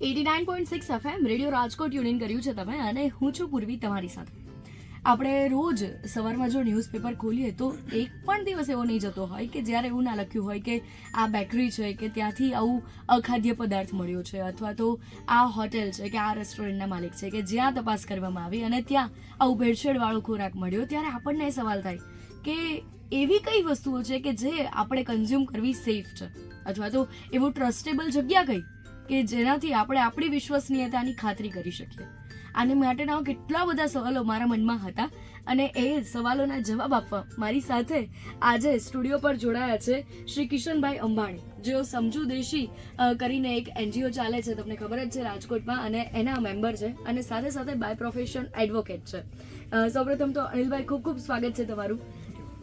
Eighty nine point six FM radio Rajkot union કર્યું છે તમે અને હું છું પૂર્વી તમારી સાથે. આપણે રોજ સવારમાં જો ન્યૂઝપેપર ખોલીએ તો એક પણ દિવસ એવો નહીં જતો હોય કે જ્યારે એવું ના લખ્યું હોય કે આ બેકરી છે કે ત્યાંથી આવું અખાદ્ય પદાર્થ મળ્યો છે અથવા તો આ હોટેલ છે કે આ રેસ્ટોરન્ટના માલિક છે કે જ્યાં તપાસ કરવામાં આવી અને ત્યાં આવું ભેળસેળવાળો ખોરાક મળ્યો, ત્યારે આપણને એ સવાલ થાય કે એવી કઈ વસ્તુઓ છે કે જે આપણે કન્ઝ્યુમ કરવી સેફ છે? અથવા તો એવું ટ્રસ્ટેબલ જગ્યા કઈ? કે જેનાથી આપણે આપણી વિશ્વસનીયતાની ખાતરી કરી શકીએ. આને માટેના કેટલા બધા સવાલો મારા મનમાં હતા અને એ સવાલોના જવાબ આપવા મારી સાથે આજે સ્ટુડિયો પર જોડાયા છે શ્રી કિશનભાઈ અંબાણી. જેઓ સમજુ દેશી કરીને એક એનજીઓ ચાલે છે, તમને ખબર જ છે રાજકોટમાં અને એના મેમ્બર છે અને સાથે સાથે બાય પ્રોફેશન એડવોકેટ છે. સૌપ્રથમ તો અનિલભાઈ, ખૂબ ખૂબ સ્વાગત છે તમારું.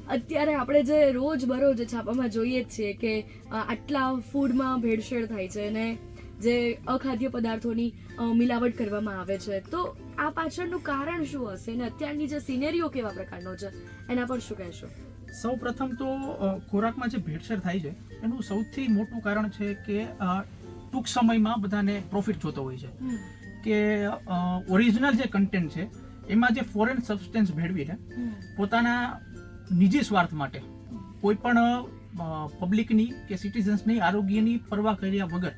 અત્યારે આપણે જે રોજ બરોજ છાપામાં જોઈએ જ છીએ કે આટલા ફૂડમાં ભેળસેળ થાય છે અને જે અખાદ્ય પદાર્થોની મિલાવટ કરવામાં આવે છે. તો આ પાછળનું કારણ શું હશે? અને અત્યારની જે સિનેરીઓ કેવા પ્રકારનો છે? એના પર શું કહેશો? સૌ પ્રથમ તો ખોરાકમાં જે ભેળસેળ થાય છે એનું સૌથી મોટું કારણ છે કે ટૂંક સમયમાં બધાને પ્રોફિટ જોતો હોય છે. કે ઓરિજિનલ જે કન્ટેન્ટ છે એમાં જે ફોરેન સબસ્ટન્સ ભેળવીને પોતાના નિજી સ્વાર્થ માટે. કોઈ પણ પબ્લિકની કે સિટીઝન્સની આરોગ્યની પરવા કર્યા વગર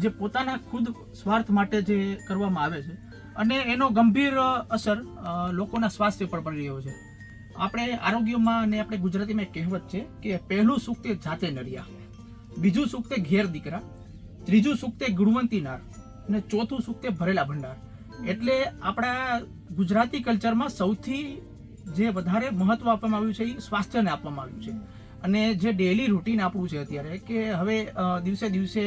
જે પોતાના ખુદ સ્વાર્થ માટે જે કરવામાં આવે છે અને એનો ગંભીર અસર લોકોના સ્વાસ્થ્ય પર પડી રહ્યો છે. આપણે આરોગ્યમાં અને આપણે ગુજરાતીમાં એક કહેવત છે કે પહેલું સુખ તે જાતે નડિયા બીજું સુખ તે ઘેર દીકરા, ત્રીજું સુખ તે ગુણવંતી નાર અને ચોથું સુખ તે ભરેલા ભંડાર. એટલે આપણા ગુજરાતી કલ્ચરમાં સૌથી જે વધારે મહત્વ આપવામાં આવ્યું છે એ સ્વાસ્થ્યને આપવામાં આવ્યું છે. અને જે ડેલી રૂટીન આપણું છે અત્યારે કે હવે દિવસે દિવસે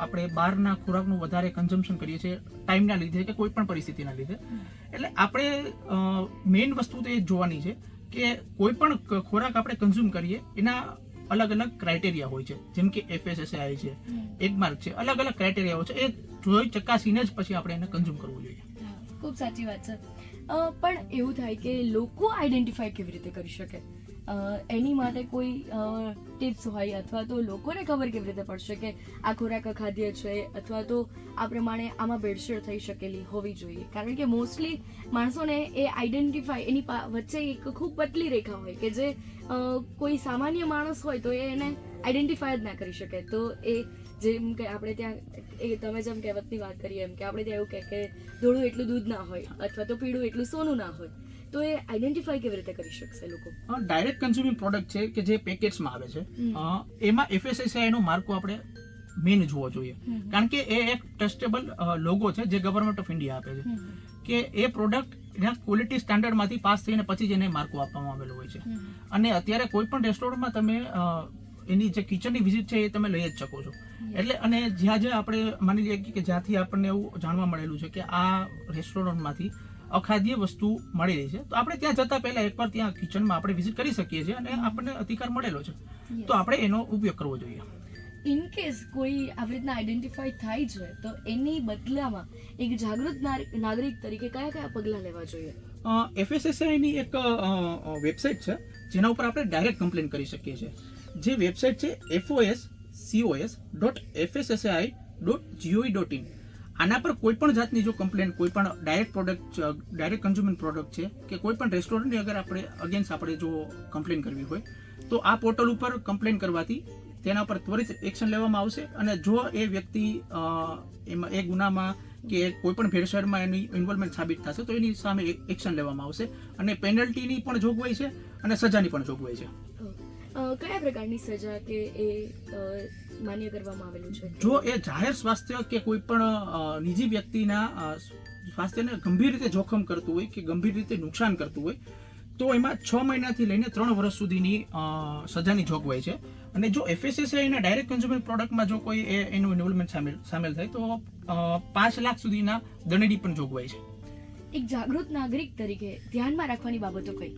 આપણે બહારના ખોરાકનું વધારે કન્ઝમ્પશન કરીએ છીએ ટાઈમના લીધે કે કોઈ પણ પરિસ્થિતિના લીધે. એટલે આપણે મેઇન વસ્તુ તો એ જોવાની છે કે કોઈ પણ ખોરાક આપણે કન્ઝ્યુમ કરીએ એના અલગ અલગ ક્રાઇટેરિયા હોય છે. જેમ કે એફએસએસઆઈ છે એક માર્ક છે અલગ અલગ ક્રાઇટેરિયા હોય છે. એ જોઈ ચકાસીને જ પછી આપણે એને કન્ઝ્યુમ કરવું જોઈએ. ખૂબ સાચી વાત છે. પણ એવું થાય કે લોકો આઈડેન્ટિફાઈ કેવી રીતે કરી શકે? એની માટે કોઈ ટિપ્સ હોય અથવા તો લોકોને ખબર કેવી રીતે પડશે કે આ ખોરાક અખાદ્ય છે અથવા તો આ પ્રમાણે આમાં ભેળસેળ થઈ શકેલી હોવી જોઈએ. કારણ કે મોસ્ટલી માણસોને એ આઈડેન્ટિફાય એની વચ્ચે એક ખૂબ પતલી રેખા હોય કે જે કોઈ સામાન્ય માણસ હોય તો એ એને આઈડેન્ટિફાય જ ના કરી શકે. તો એ જેમ કે આપણે ત્યાં, એ તમે જેમ કહેવતની વાત કરીએ એમ કે આપણે ત્યાં એવું કહે કે ધોળું એટલું દૂધ ના હોય અથવા તો પીળું એટલું સોનું ના હોય. તો એ આઈડેન્ટિફાઈ કેવી રીતે કરી શકશે લોકો? ડાયરેક્ટ કન્ઝ્યુમિંગ પ્રોડક્ટ છે કે જે પેકેટ્સમાં આવે છે. એમાં એફએસએસઆઈ નો માર્કો આપણે મેઇન જોવો જોઈએ. કારણ કે એ એક ટ્રસ્ટેબલ લોગો છે જે ગવર્મેન્ટ ઓફ ઇન્ડિયા આપે છે. કે એ પ્રોડક્ટ એના ક્વોલિટી સ્ટાન્ડર્ડમાંથી પાસ થઈને પછી જ એને માર્કો આપવામાં આવેલો હોય છે. અને અત્યારે કોઈ પણ રેસ્ટોરન્ટમાં તમે એની જે કિચનની વિઝિટ છે એ તમે લઈ જ શકો છો. એટલે અને જ્યાં જ્યાં આપણે માની લઈએ કે જ્યાંથી આપણને એવું જાણવા મળેલું છે કે આ રેસ્ટોરન્ટમાંથી અખાદ્ય વસ્તુ મળી રહી છે. તો આપણે ત્યાં જતા પહેલા એકવાર ત્યાં કિચનમાં આપણે વિઝિટ કરી શકીએ છીએ અને આપણને અધિકાર મળેલો છે. તો આપણે એનો ઉપયોગ કરવો જોઈએ. ઇન કેસ કોઈ આવી રીતના આઈડેન્ટિફાઈ થાય છે તો એની બદલામાં એક જાગૃત નાગરિક તરીકે કયા કયા પગલાં લેવા જોઈએ? એફએસએસઆઈની એક વેબસાઇટ છે જેના ઉપર આપણે ડાયરેક્ટ કમ્પ્લેન કરી શકીએ છીએ. જે વેબસાઇટ છે FOS COS dot FSSAI dot GOI dot in આના પર કોઈ પણ જાતની જો કમ્પ્લેન કોઈ પણ direct product direct consumer product છે કે કોઈ પણ રેસ્ટોરન્ટની અગર આપણે અગેન્સ્ટ આપણે જો કમ્પ્લેન કરવી હોય, તો આ પોર્ટલ ઉપર કમ્પ્લેન કરવાથી તેના પર ત્વરિત એક્શન લેવામાં આવશે અને જો એ વ્યક્તિ એમાં, એ ગુનામાં કે કોઈ પણ ભેળસેળમાં એની ઇન્વોલ્વમેન્ટ સાબિત થશે, તો એની સામે એક્શન લેવામાં આવશે અને પેનલ્ટીની પણ જોગવાઈ છે અને સજાની પણ જોગવાઈ છે. કયા પ્રકારની સજા કે એ માન્ય કરવામાં આવેલું છે. જો એ જાહેર સ્વાસ્થ્ય કે કોઈ પણ નિજી વ્યક્તિના સ્વાસ્થ્યને ગંભીર રીતે જોખમ કરતું હોય કે ગંભીર રીતે નુકસાન કરતું હોય તો એમાં છ મહિનાથી લઈને ત્રણ વર્ષ સુધીની સજાની જોગવાઈ છે. અને જો એફએસએસઆઈના ડાયરેક્ટ કન્ઝ્યુમર પ્રોડક્ટમાં જો કોઈ એનું ઇન્વોલ્વમેન્ટ સામેલ સામેલ થાય તો પાંચ લાખ સુધીના દંડની પણ જોગવાઈ છે. એક જાગૃત નાગરિક તરીકે ધ્યાનમાં રાખવાની બાબતો કઈ?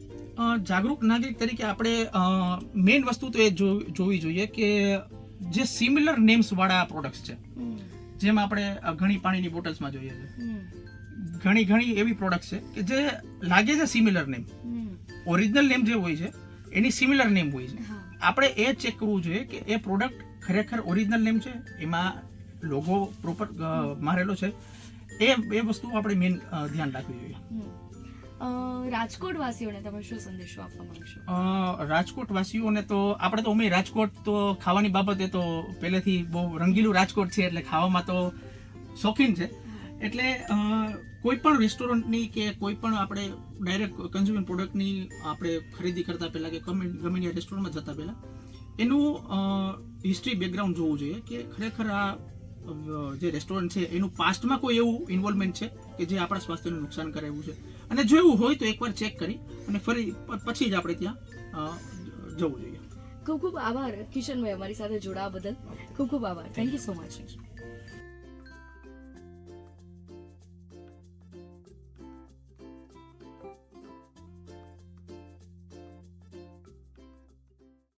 જાગૃત નાગરિક તરીકે આપણે મેઇન વસ્તુ તો એ જો- જોવી જોઈએ કે જે સિમિલર નેમ્સ વાળા પ્રોડક્ટ્સ છે. જેમ આપણે ઘણી પાણીની બોટલ્સમાં જોઈએ છે. ઘણી ઘણી એવી પ્રોડક્ટ છે કે જે લાગે છે સિમિલર નેમ ઓરિજિનલ નેમ જે હોય છે એની સિમિલર નેમ હોય છે. આપણે એ ચેક કરવું જોઈએ કે એ પ્રોડક્ટ ખરેખર ઓરિજિનલ નેમ છે? એમાં લોગો પ્રોપર મારેલો છે? એ એ વસ્તુ આપણે મેઇન ધ્યાન રાખવી જોઈએ. રાજકોટ વાસીઓને તમે શું સંદેશો આપવા માંગશો? તો આપણે તો અમે રાજકોટ તો ખાવાની બાબતે તો પહેલેથી બહુ રંગીલું રાજકોટ છે એટલે ખાવામાં તો શોખીન છે. એટલે કોઈ પણ રેસ્ટોરન્ટની કે કોઈ પણ આપણે ડાયરેક્ટ કન્ઝ્યુમર પ્રોડક્ટની આપણે ખરીદી કરતા પહેલાં કે ગમે ગમે રેસ્ટોરન્ટમાં જતા પહેલાં, એનું હિસ્ટ્રી બેકગ્રાઉન્ડ જોવું જોઈએ કે ખરેખર આ જે રેસ્ટોરન્ટ છે, એનું પાસ્ટમાં કોઈ એવું ઇન્વોલ્વમેન્ટ છે કે જે આપણા સ્વાસ્થ્યને નુકસાન કરે એવું છે? અને જો એવું હોય તો એકવાર ચેક કરી અને ફરી પછી જ આપણે ત્યાં જવું જોઈએ. ખૂબ ખૂબ આભાર કિશનભાઈ અમારી સાથે જોડાવા બદલ. ખૂબ ખૂબ આભાર. Thank you so much